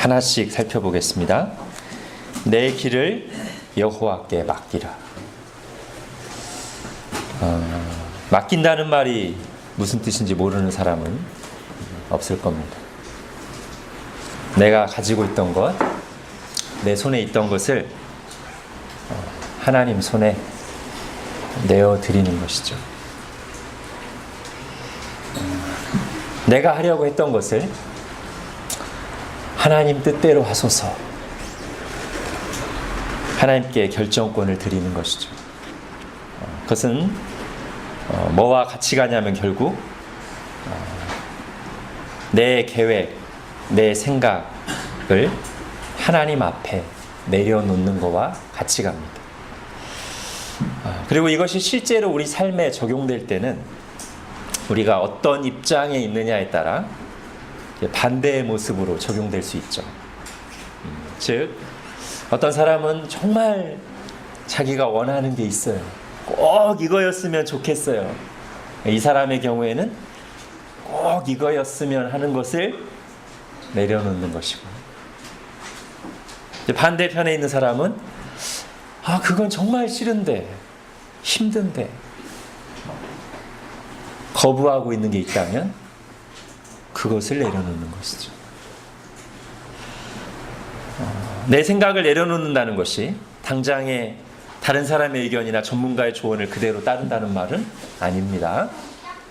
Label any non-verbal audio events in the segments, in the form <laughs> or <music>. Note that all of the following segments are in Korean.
하나씩 살펴보겠습니다. 내 길을 여호와께 맡기라. 어, 맡긴다는 말이 무슨 뜻인지 모르는 사람은 없을 겁니다. 내가 가지고 있던 것, 내 손에 있던 것을 어, 하나님 손에 내어 드리는 것이죠. 어, 내가 하려고 했던 것을 하나님 뜻대로 하소서. 하나님께 결정권을 드리는 것이죠. 어, 그것은 어, 뭐와 같이 가냐면 결국 어, 내 계획, 내 생각을 하나님 앞에 내려놓는 것과 같이 갑니다. 아, 그리고 이것이 실제로 우리 삶에 적용될 때는 우리가 어떤 입장에 있느냐에 따라 반대의 모습으로 적용될 수 있죠. 음, 즉, 어떤 사람은 정말 자기가 원하는 게 있어요. 꼭 이거였으면 좋겠어요. 이 사람의 경우에는 꼭 이거였으면 하는 것을 내려놓는 것이고, 반대편에 있는 사람은 아, 그건 정말 싫은데, 힘든데, 거부하고 있는 게 있다면 그것을 내려놓는 것이죠. 어, 내 생각을 내려놓는다는 것이 당장의 다른 사람의 의견이나 전문가의 조언을 그대로 따른다는 말은 아닙니다.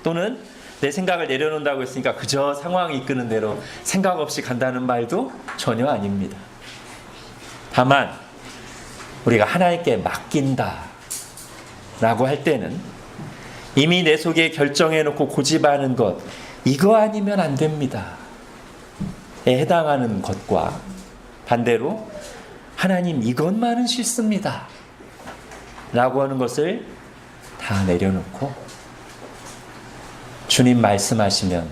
또는 내 생각을 내려놓는다고 했으니까 그저 상황이 이끄는 대로 생각 없이 간다는 말도 전혀 아닙니다. 다만 우리가 하나님께 맡긴다 라고 할 때는 이미 내 속에 결정해 놓고 고집하는 것 이거 아니면 안 됩니다. 에 해당하는 것과 반대로 하나님 이것만은 싫습니다. 라고 하는 것을 다 내려놓고 주님 말씀하시면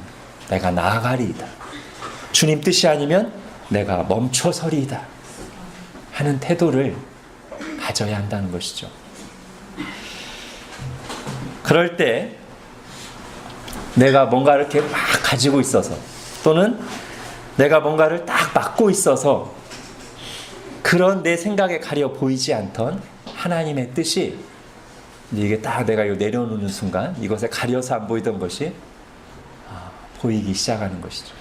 내가 나아가리이다. 주님 뜻이 아니면 내가 멈춰서리이다. 하는 태도를 가져야 한다는 것이죠. 그럴 때 내가 뭔가 이렇게 막 가지고 있어서 또는 내가 뭔가를 딱 맡고 있어서 그런 내 생각에 가려 보이지 않던 하나님의 뜻이 이게 딱 내가 이거 내려놓는 순간 이것에 가려서 안 보이던 것이 아, 보이기 시작하는 것이죠.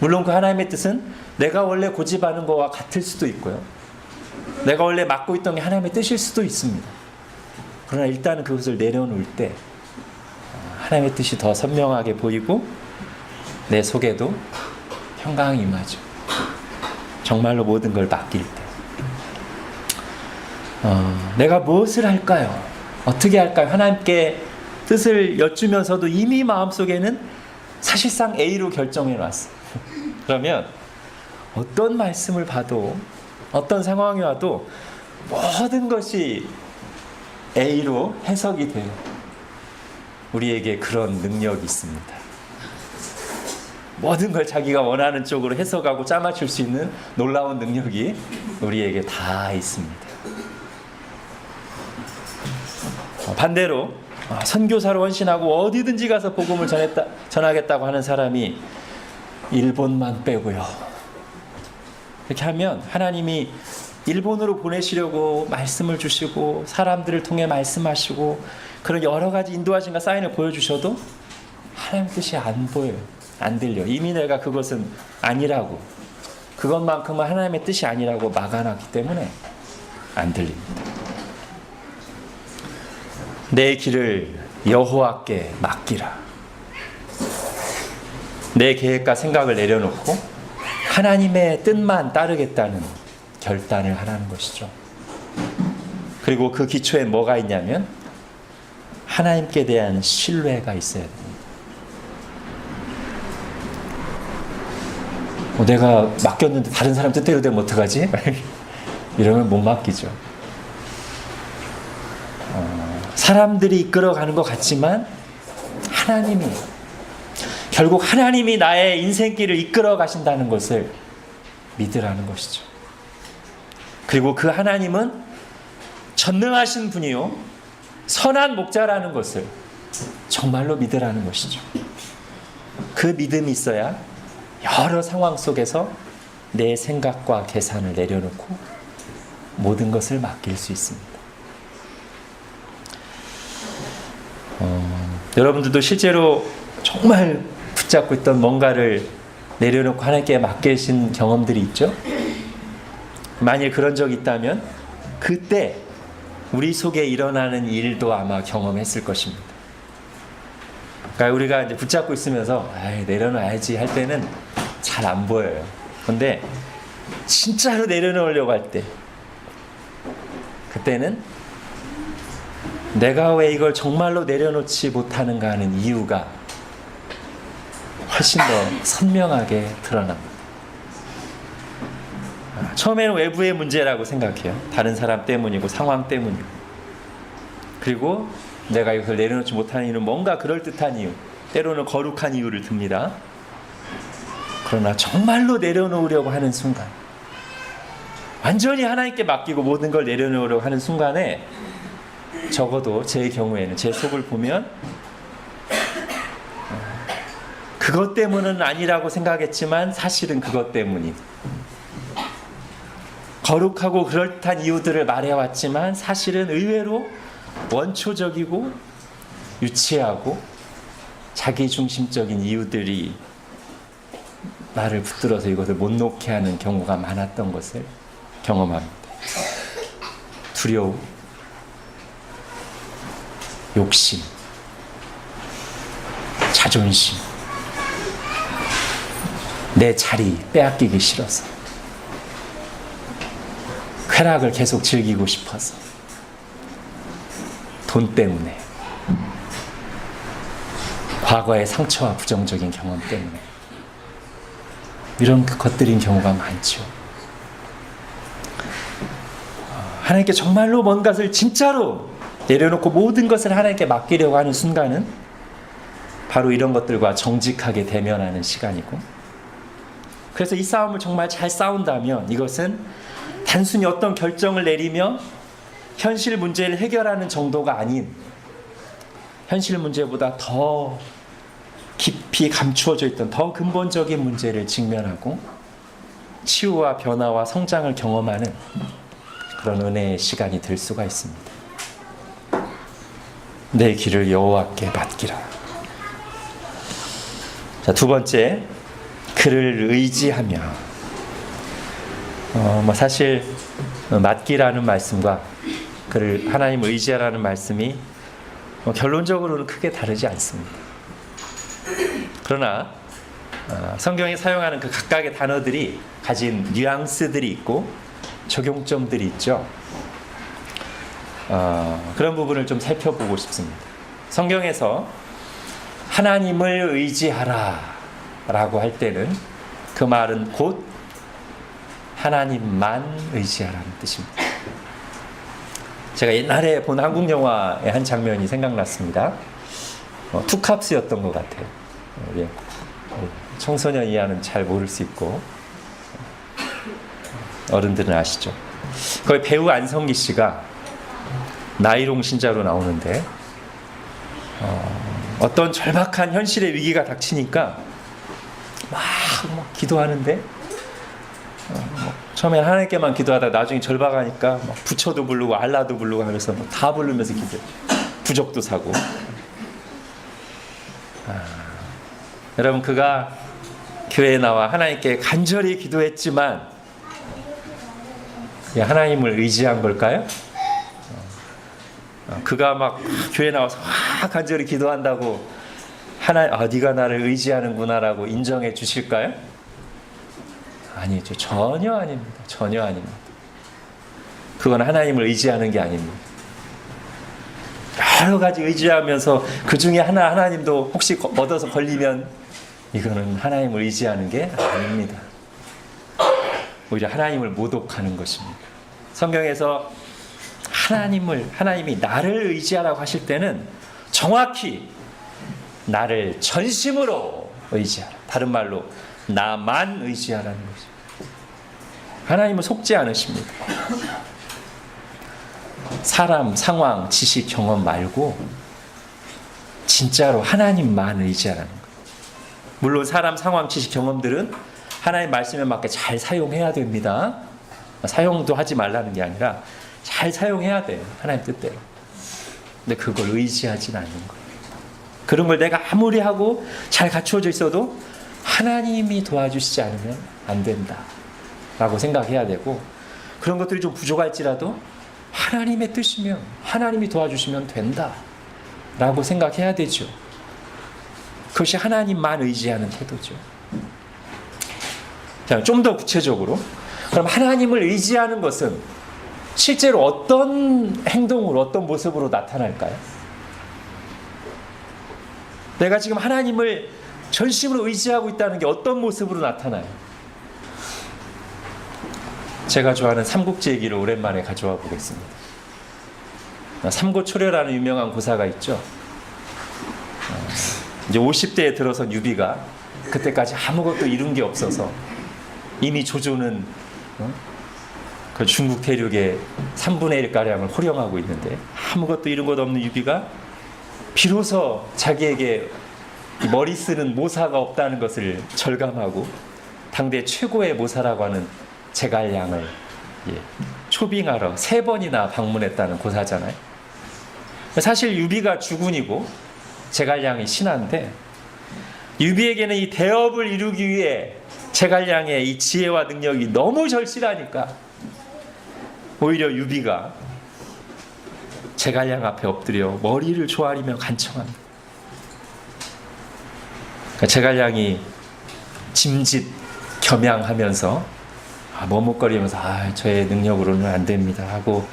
물론 그 하나님의 뜻은 내가 원래 고집하는 것과 같을 수도 있고요. 내가 원래 맡고 있던 게 하나님의 뜻일 수도 있습니다. 그러나 일단은 그것을 내려놓을 때 하나님의 뜻이 더 선명하게 보이고 내 속에도 평강이 임하죠. 정말로 모든 걸 맡길 때. 어, 내가 무엇을 할까요? 어떻게 할까요? 하나님께 뜻을 여쭈면서도 이미 마음속에는 사실상 A로 결정해 놨어. <laughs> 그러면 어떤 말씀을 봐도 어떤 상황이 와도 모든 것이 A로 해석이 돼요. 우리에게 그런 능력이 있습니다. 모든 걸 자기가 원하는 쪽으로 해석하고 짜맞출 수 있는 놀라운 능력이 우리에게 다 있습니다. 어, 반대로 아, 선교사로 헌신하고 어디든지 가서 복음을 전했다, 전하겠다고 하는 사람이 일본만 빼고요. 이렇게 하면 하나님이 일본으로 보내시려고 말씀을 주시고 사람들을 통해 말씀하시고 그런 여러 가지 인도하신가 사인을 보여주셔도 하나님 뜻이 안 보여요. 안 들려. 이미 내가 그것은 아니라고 그것만큼은 하나님의 뜻이 아니라고 막아놨기 때문에 안 들립니다. 내 길을 여호와께 맡기라. 내 계획과 생각을 내려놓고 하나님의 뜻만 따르겠다는 결단을 하라는 것이죠. 그리고 그 기초에 뭐가 있냐면 하나님께 대한 신뢰가 있어야 됩니다. 어, 내가 맡겼는데 다른 사람 뜻대로 되면 어떡하지? <laughs> 이러면 못 맡기죠. 어, 사람들이 이끌어가는 것 같지만 하나님이 결국 하나님이 나의 인생길을 이끌어 가신다는 것을 믿으라는 것이죠. 그리고 그 하나님은 전능하신 분이요. 선한 목자라는 것을 정말로 믿으라는 것이죠. 그 믿음이 있어야 여러 상황 속에서 내 생각과 계산을 내려놓고 모든 것을 맡길 수 있습니다. 어, 여러분들도 실제로 정말 붙잡고 있던 뭔가를 내려놓고 하나님께 맡기신 경험들이 있죠? 만일 그런 적이 있다면 그때 우리 속에 일어나는 일도 아마 경험했을 것입니다. 그러니까 우리가 이제 붙잡고 있으면서 내려놔야지 할 때는 잘 안 보여요. 근데 진짜로 내려놓으려고 할 때 그때는 내가 왜 이걸 정말로 내려놓지 못하는가 하는 이유가 훨씬 더 선명하게 드러납니다. 아, 처음에는 외부의 문제라고 생각해요. 다른 사람 때문이고 상황 때문이고. 그리고 내가 이것을 내려놓지 못하는 이유는 뭔가 그럴듯한 이유, 때로는 거룩한 이유를 듭니다. 그러나 정말로 내려놓으려고 하는 순간, 완전히 하나님께 맡기고 모든 걸 내려놓으려고 하는 순간에 적어도 제 경우에는 제 속을 보면 어, 그것 때문은 아니라고 생각했지만 사실은 그것 때문이 거룩하고 그럴듯한 이유들을 말해왔지만 사실은 의외로 원초적이고 유치하고 자기 중심적인 이유들이 나를 붙들어서 이것을 못 놓게 하는 경우가 많았던 것을 경험합니다. 두려움, 욕심, 자존심, 내 자리 빼앗기기 싫어서, 쾌락을 계속 즐기고 싶어서, 돈 때문에, 과거의 상처와 부정적인 경험 때문에, 이런 것들인 경우가 많죠. 하나님께 정말로 뭔가를 진짜로 내려놓고 모든 것을 하나님께 맡기려고 하는 순간은 바로 이런 것들과 정직하게 대면하는 시간이고 그래서 이 싸움을 정말 잘 싸운다면 이것은 단순히 어떤 결정을 내리며 현실 문제를 해결하는 정도가 아닌 현실 문제보다 더 깊이 감추어져 있던 더 근본적인 문제를 직면하고 치유와 변화와 성장을 경험하는 그런 은혜의 시간이 될 수가 있습니다. 내 길을 여호와께 맡기라. 자, 두 번째 그를 의지하며 어, 뭐 사실 어, 맡기라는 말씀과 그를 하나님 의지하라는 말씀이 뭐 결론적으로는 크게 다르지 않습니다. 그러나 어, 성경에 사용하는 그 각각의 단어들이 가진 뉘앙스들이 있고 적용점들이 있죠. 어, 그런 부분을 좀 살펴보고 싶습니다. 성경에서 하나님을 의지하라 라고 할 때는 그 말은 곧 하나님만 의지하라는 뜻입니다. 제가 옛날에 본 한국 영화의 한 장면이 생각났습니다. 어, 투캅스였던 것 같아요. 우리 청소년 이하는 잘 모를 수 있고 어른들은 아시죠. 거기 배우 안성기 씨가 나이롱 신자로 나오는데 어, 어떤 절박한 현실의 위기가 닥치니까 막, 막 기도하는데 어, 뭐 처음에 하나님께만 기도하다 나중에 절박하니까 막 부처도 부르고 알라도 부르고 하면서 뭐다 부르면서 기도 부적도 사고 아, 여러분 그가 교회에 나와 하나님께 간절히 기도했지만 예, 하나님을 의지한 걸까요? 어, 그가 막 교회 나와서 막 간절히 기도한다고 하나 아 네가 나를 의지하는구나라고 인정해 주실까요? 아니죠. 전혀 아닙니다. 전혀 아닙니다. 그건 하나님을 의지하는 게 아닙니다. 여러 가지 의지하면서 그 중에 하나 하나님도 혹시 거- 얻어서 걸리면 이거는 하나님을 의지하는 게 아닙니다. 오히려 하나님을 모독하는 것입니다. 성경에서 하나님을 하나님이 나를 의지하라고 하실 때는 정확히 나를 전심으로 의지하라. 다른 말로 나만 의지하라는 것입니다. 하나님은 속지 않으십니다. 사람, 상황, 지식, 경험 말고 진짜로 하나님만 의지하라는 거예요. 물론 사람, 상황, 지식, 경험들은 하나님 말씀에 맞게 잘 사용해야 됩니다. 사용도 하지 말라는 게 아니라 잘 사용해야 돼요. 하나님 뜻대로. 근데 그걸 의지하진 않는 거예요. 그런 걸 내가 아무리 하고 잘 갖추어져 있어도 하나님이 도와주시지 않으면 안 된다. 라고 생각해야 되고 그런 것들이 좀 부족할지라도 하나님의 뜻이면 하나님이 도와주시면 된다. 라고 생각해야 되죠. 그것이 하나님만 의지하는 태도죠. 자, 좀 더 구체적으로. 그럼 하나님을 의지하는 것은 실제로 어떤 행동으로, 어떤 모습으로 나타날까요? 내가 지금 하나님을 전심으로 의지하고 있다는 게 어떤 모습으로 나타나요? 제가 좋아하는 삼국지 얘기를 오랜만에 가져와 보겠습니다. 삼고초려라는 유명한 고사가 있죠. 어, 이제 50대에 들어선 유비가 그때까지 아무것도 이룬 게 없어서 이미 조조는 어? 그 중국 대륙의 3분의 1 가량을 호령하고 있는데 아무것도 이룬 것 없는 유비가 비로소 자기에게 이 머리 쓰는 모사가 없다는 것을 절감하고 당대 최고의 모사라고 하는 제갈량을 예, 초빙하러 세 번이나 방문했다는 고사잖아요. 사실 유비가 주군이고 제갈량이 신하인데 유비에게는 이 대업을 이루기 위해 제갈량의 이 지혜와 능력이 너무 절실하니까 오히려 유비가 제갈량 앞에 엎드려 머리를 조아리며 간청합니다. 그러니까 제갈량이 짐짓 겸양하면서 아, 머뭇거리면서 아, 저의 능력으로는 안 됩니다 하고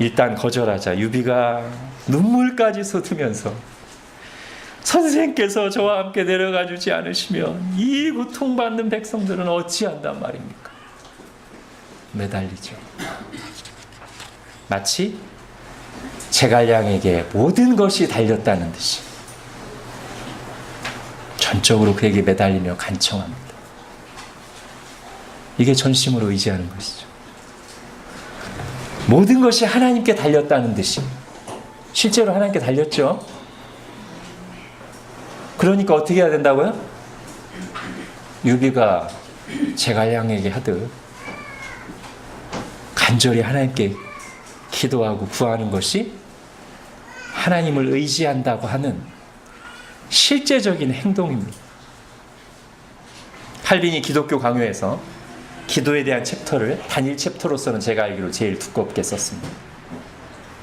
일단 거절하자 유비가 눈물까지 쏟으면서 선생께서 저와 함께 내려가 주지 않으시면 이 고통받는 백성들은 어찌한단 말입니까? 매달리죠. 마치 제갈량에게 모든 것이 달렸다는 듯이 전적으로 그에게 매달리며 간청합니다. 이게 전심으로 의지하는 것이죠. 모든 것이 하나님께 달렸다는 듯이 실제로 하나님께 달렸죠. 그러니까 어떻게 해야 된다고요? 유비가 제갈량에게 하듯 간절히 하나님께 기도하고 구하는 것이 하나님을 의지한다고 하는 실제적인 행동입니다. 칼빈이 기독교 강요에서 기도에 대한 챕터를 단일 챕터로서는 제가 알기로 제일 두껍게 썼습니다.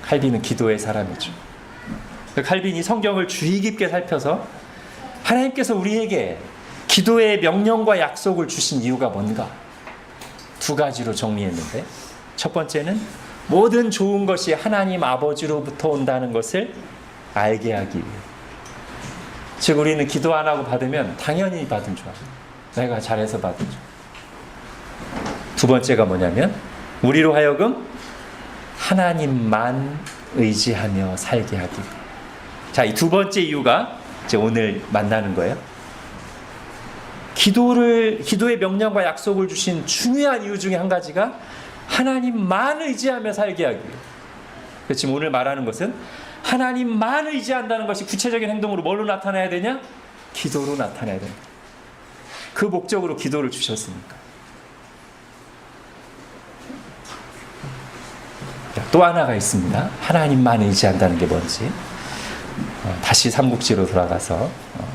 칼빈은 기도의 사람이죠. 칼빈이 성경을 주의 깊게 살펴서 하나님께서 우리에게 기도의 명령과 약속을 주신 이유가 뭔가 두 가지로 정리했는데 첫 번째는 모든 좋은 것이 하나님 아버지로부터 온다는 것을 알게 하기 위해 즉 우리는 기도 안 하고 받으면 당연히 받은 줄 알아요. 내가 잘해서 받은 줄. 두 번째가 뭐냐면 우리로 하여금 하나님만 의지하며 살게 하기. 자, 이 두 번째 이유가 이제 오늘 만나는 거예요. 기도를 기도의 명령과 약속을 주신 중요한 이유 중에 한 가지가 하나님만 의지하며 살게 하기. 지금 오늘 말하는 것은 하나님만 의지한다는 것이 구체적인 행동으로 뭘로 나타나야 되냐? 기도로 나타나야 된다. 그 목적으로 기도를 주셨으니까. 또 하나가 있습니다. 하나님만 의지한다는 게 뭔지. 어, 다시 삼국지로 돌아가서 어,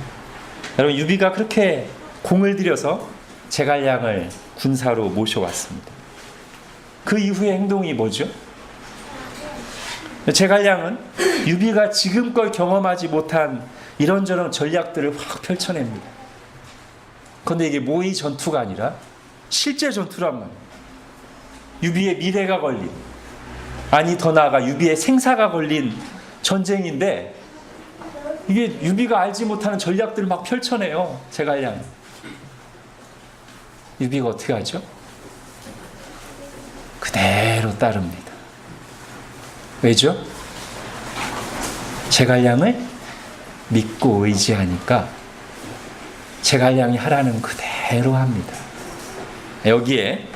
여러분 유비가 그렇게 공을 들여서 제갈량을 군사로 모셔왔습니다. 그 이후의 행동이 뭐죠? 제갈량은 유비가 지금껏 경험하지 못한 이런저런 전략들을 확 펼쳐냅니다. 그런데 이게 모의 전투가 아니라 실제 전투란 말이에요. 유비의 미래가 걸린 아니 더 나아가 유비의 생사가 걸린 전쟁인데 이게 유비가 알지 못하는 전략들을 막 펼쳐내요. 제갈량. 유비가 어떻게 하죠? 그대로 따릅니다. 왜죠? 제갈량을 믿고 의지하니까 제갈량이 하라는 그대로 합니다. 여기에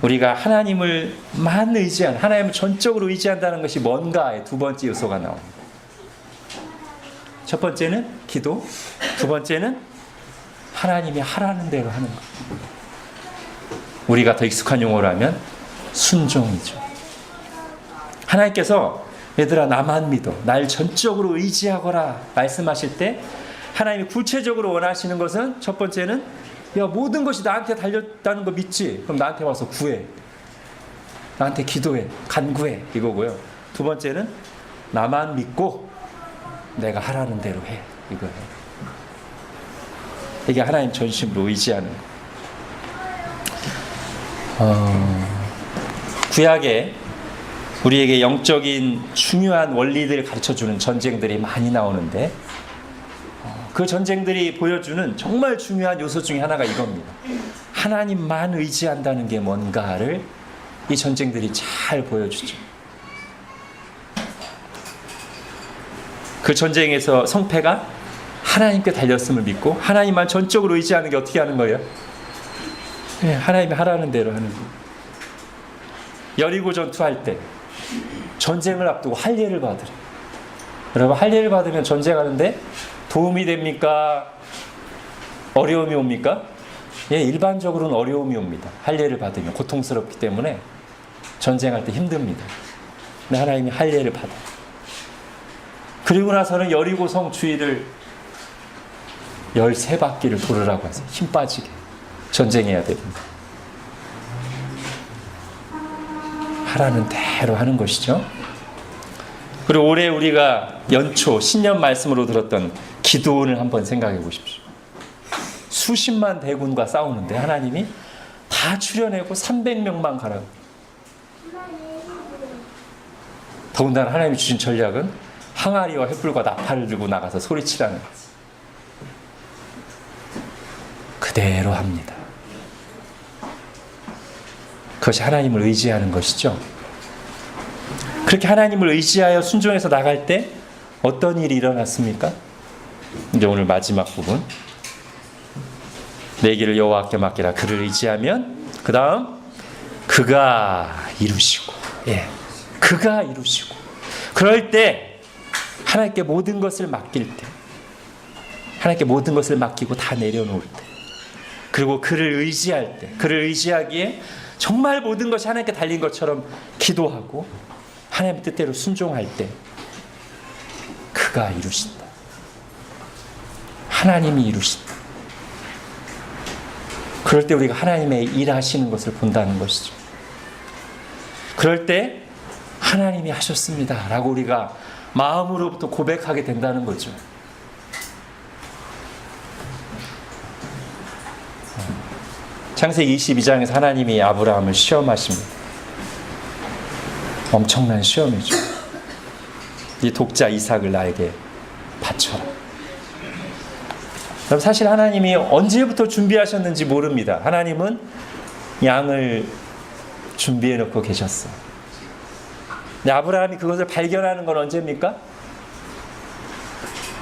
우리가 하나님을만 의지한 하나님을 전적으로 의지한다는 것이 뭔가의 두 번째 요소가 나옵니다. 첫 번째는 기도, 두 번째는 하나님이 하라는 대로 하는 거. 우리가 더 익숙한 용어로 하면 순종이죠. 하나님께서 얘들아 나만 믿어 날 전적으로 의지하거라 말씀하실 때 하나님이 구체적으로 원하시는 것은 첫 번째는 야 모든 것이 나한테 달렸다는 거 믿지? 그럼 나한테 와서 구해. 나한테 기도해. 간구해. 이거고요. 두 번째는 나만 믿고 내가 하라는 대로 해. 이거예요. 이게 하나님 전심으로 의지하는. 거. 어, 구약에 우리에게 영적인 중요한 원리들을 가르쳐 주는 전쟁들이 많이 나오는데 어, 그 전쟁들이 보여주는 정말 중요한 요소 중에 하나가 이겁니다. 하나님만 의지한다는 게 뭔가를 이 전쟁들이 잘 보여주죠. 그 전쟁에서 성패가 하나님께 달렸음을 믿고 하나님만 전적으로 의지하는 게 어떻게 하는 거예요? 네, 하나님이 하라는 대로 하는 거예요. 여리고 전투할 때 전쟁을 앞두고 할례를 받으래. 여러분 할례를 받으면 전쟁하는데 도움이 됩니까? 어려움이 옵니까? 예, 일반적으로는 어려움이 옵니다. 할례를 받으면 고통스럽기 때문에 전쟁할 때 힘듭니다. 근데 하나님이 할례를 받아. 그리고 나서는 여리고성 주위를 13바퀴를 돌으라고 하세요. 힘 빠지게. 전쟁해야 됩니다. 하라는 대로 하는 것이죠. 그리고 올해 우리가 연초 신년 말씀으로 들었던 기도원을 한번 생각해 보십시오. 수십만 대군과 싸우는데 하나님이 다 추려내고 300명만 가라고. 더군다나 하나님이 주신 전략은 항아리와 횃불과 나팔을 들고 나가서 소리치라는 거예요. 그대로 합니다. 그것이 하나님을 의지하는 것이죠. 그렇게 하나님을 의지하여 순종해서 나갈 때 어떤 일이 일어났습니까? 이제 오늘 마지막 부분. 내 길을 여호와께 맡기라. 그를 의지하면 그 다음 그가 이루시고, 예, 그가 이루시고. 그럴 때 하나님께 모든 것을 맡길 때, 하나님께 모든 것을 맡기고 다 내려놓을 때, 그리고 그를 의지할 때, 그를 의지하기에 정말 모든 것이 하나님께 달린 것처럼 기도하고 하나님 뜻대로 순종할 때 그가 이루신다. 하나님이 이루신다. 그럴 때 우리가 하나님의 일하시는 것을 본다는 것이죠. 그럴 때 하나님이 하셨습니다. 라고 우리가 마음으로부터 고백하게 된다는 거죠. 창세기 22장에서 하나님이 아브라함을 시험하십니다. 엄청난 시험이죠. 이 독자 이삭을 나에게 바쳐라. 그럼 사실 하나님이 언제부터 준비하셨는지 모릅니다. 하나님은 양을 준비해 놓고 계셨어. 아브라함이 그것을 발견하는 건 언제입니까?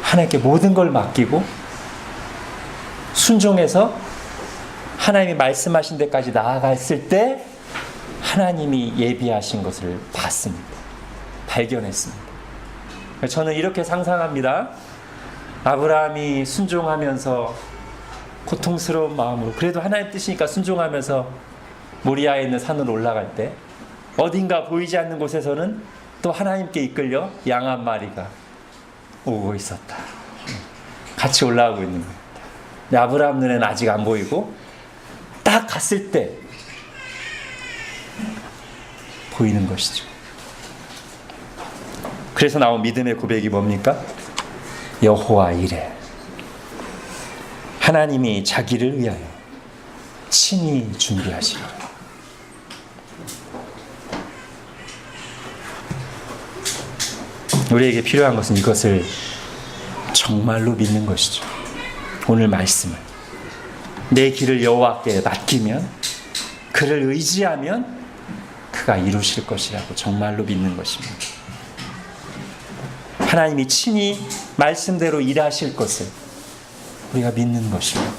하나님께 모든 걸 맡기고 순종해서 하나님이 말씀하신 데까지 나아갔을 때 하나님이 예비하신 것을 봤습니다. 발견했습니다. 저는 이렇게 상상합니다. 아브라함이 순종하면서 고통스러운 마음으로 그래도 하나님 뜻이니까 순종하면서 모리아에 있는 산으로 올라갈 때 어딘가 보이지 않는 곳에서는 또 하나님께 이끌려 양 한 마리가 오고 있었다. 같이 올라가고 있는 거예요. 아브라함 눈에는 아직 안 보이고 딱 갔을 때 보이는 것이죠. 그래서 나온 믿음의 고백이 뭡니까? 여호와 이래. 하나님이 자기를 위하여 친히 준비하시라. 우리에게 필요한 것은 이것을 정말로 믿는 것이죠. 오늘 말씀을 내 길을 여호와께 맡기면 그를 의지하면 그가 이루실 것이라고 정말로 믿는 것입니다. 하나님이 친히 말씀대로 일하실 것을 우리가 믿는 것입니다.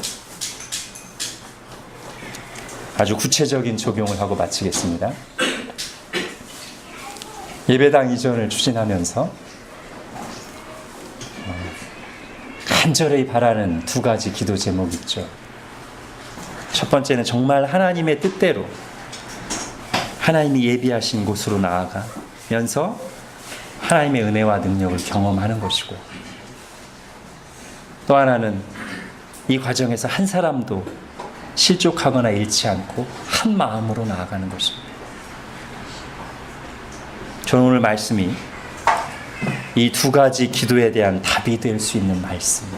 아주 구체적인 적용을 하고 마치겠습니다. 예배당 이전을 추진하면서 어, 간절히 바라는 두 가지 기도 제목이 있죠. 첫 번째는 정말 하나님의 뜻대로 하나님이 예비하신 곳으로 나아가면서 하나님의 은혜와 능력을 경험하는 것이고 또 하나는 이 과정에서 한 사람도 실족하거나 잃지 않고 한 마음으로 나아가는 것입니다. 저는 오늘 말씀이 이 두 가지 기도에 대한 답이 될 수 있는 말씀이라고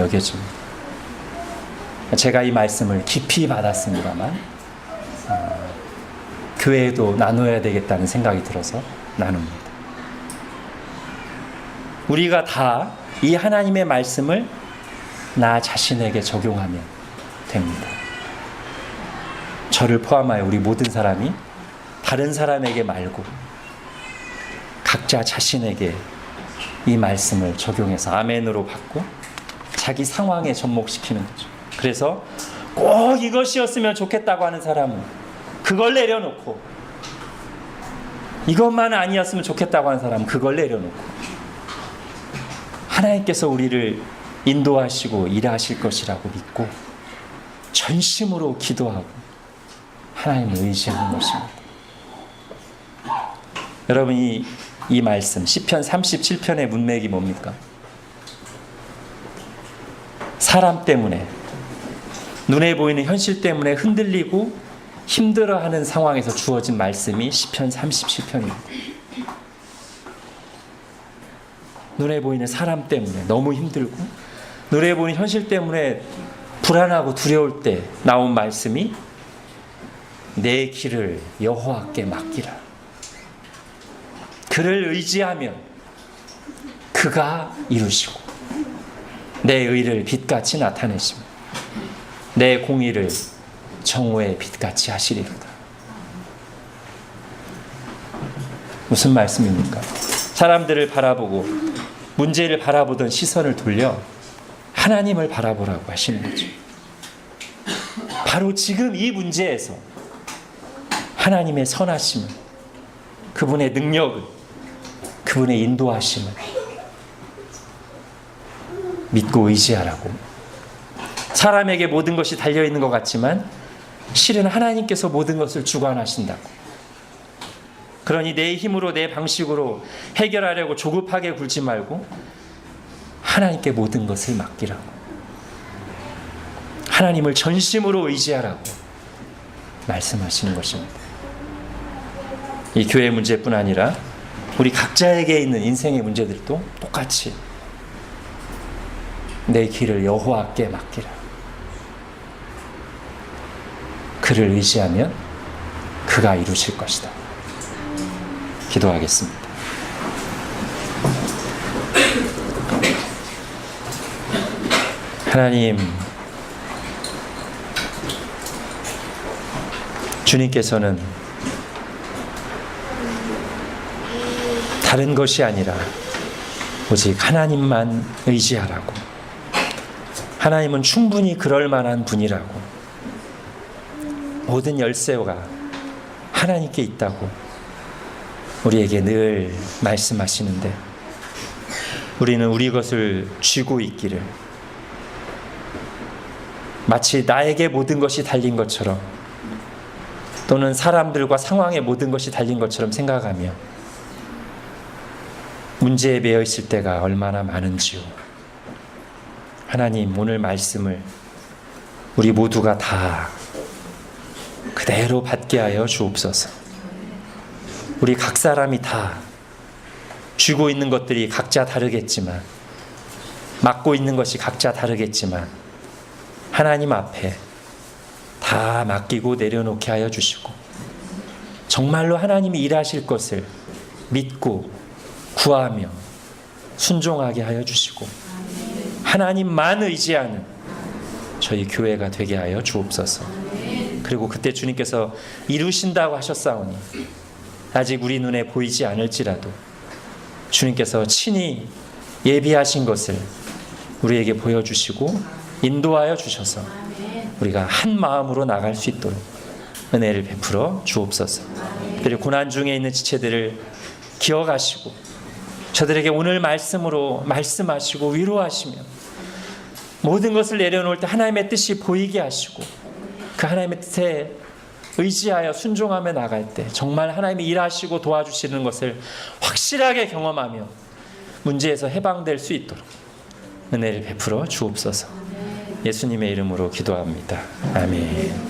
여겨집니다. 제가 이 말씀을 깊이 받았습니다만 어, 교회에도 나눠야 되겠다는 생각이 들어서 나눕니다. 우리가 다 이 하나님의 말씀을 나 자신에게 적용하면 됩니다. 저를 포함하여 우리 모든 사람이 다른 사람에게 말고 각자 자신에게 이 말씀을 적용해서 아멘으로 받고 자기 상황에 접목시키는 거죠. 그래서 꼭 이것이었으면 좋겠다고 하는 사람은 그걸 내려놓고 이것만 아니었으면 좋겠다고 하는 사람은 그걸 내려놓고 하나님께서 우리를 인도하시고 일하실 것이라고 믿고 전심으로 기도하고 하나님을 의지하는 것입니다. 여러분이 이 말씀 시편 37편의 문맥이 뭡니까? 사람 때문에 눈에 보이는 현실 때문에 흔들리고 힘들어하는 상황에서 주어진 말씀이 시편 37편입니다. 눈에 보이는 사람 때문에 너무 힘들고 눈에 보이는 현실 때문에 불안하고 두려울 때 나온 말씀이 내 길을 여호와께 맡기라. 그를 의지하면 그가 이루시고 내 의를 빛같이 나타내시며 내 공의를 정오의 빛같이 하시리로다. 무슨 말씀입니까? 사람들을 바라보고 문제를 바라보던 시선을 돌려 하나님을 바라보라고 하시는 거죠. 바로 지금 이 문제에서 하나님의 선하심을 그분의 능력을 그분의 인도하심을 믿고 의지하라고 사람에게 모든 것이 달려 있는 것 같지만 실은 하나님께서 모든 것을 주관하신다고 그러니 내 힘으로 내 방식으로 해결하려고 조급하게 굴지 말고 하나님께 모든 것을 맡기라고 하나님을 전심으로 의지하라고 말씀하시는 것입니다. 이 교회 문제뿐 아니라 우리 각자에게 있는 인생의 문제들도 똑같이 내 길을 여호와께 맡기라. 그를 의지하면 그가 이루실 것이다. 기도하겠습니다. 하나님, 주님께서는 다른 것이 아니라 오직 하나님만 의지하라고. 하나님은 충분히 그럴 만한 분이라고. 모든 열쇠가 하나님께 있다고 우리에게 늘 말씀하시는데 우리는 우리 것을 쥐고 있기를 마치 나에게 모든 것이 달린 것처럼 또는 사람들과 상황에 모든 것이 달린 것처럼 생각하며 문제에 매여 있을 때가 얼마나 많은지요. 하나님 오늘 말씀을 우리 모두가 다 그대로 받게 하여 주옵소서. 우리 각 사람이 다 쥐고 있는 것들이 각자 다르겠지만 맡고 있는 것이 각자 다르겠지만 하나님 앞에 다 맡기고 내려놓게 하여 주시고 정말로 하나님이 일하실 것을 믿고 구하며 순종하게 하여 주시고 하나님만 의지하는 저희 교회가 되게 하여 주옵소서. 그리고 그때 주님께서 이루신다고 하셨사오니 아직 우리 눈에 보이지 않을지라도 주님께서 친히 예비하신 것을 우리에게 보여주시고 인도하여 주셔서 우리가 한 마음으로 나갈 수 있도록 은혜를 베풀어 주옵소서. 그리고 고난 중에 있는 지체들을 기억하시고 저들에게 오늘 말씀으로 말씀하시고 위로하시며 모든 것을 내려놓을 때 하나님의 뜻이 보이게 하시고 그 하나님의 뜻에 의지하여 순종하며 나갈 때 정말 하나님이 일하시고 도와주시는 것을 확실하게 경험하며 문제에서 해방될 수 있도록 은혜를 베풀어 주옵소서. 예수님의 이름으로 기도합니다. 아멘.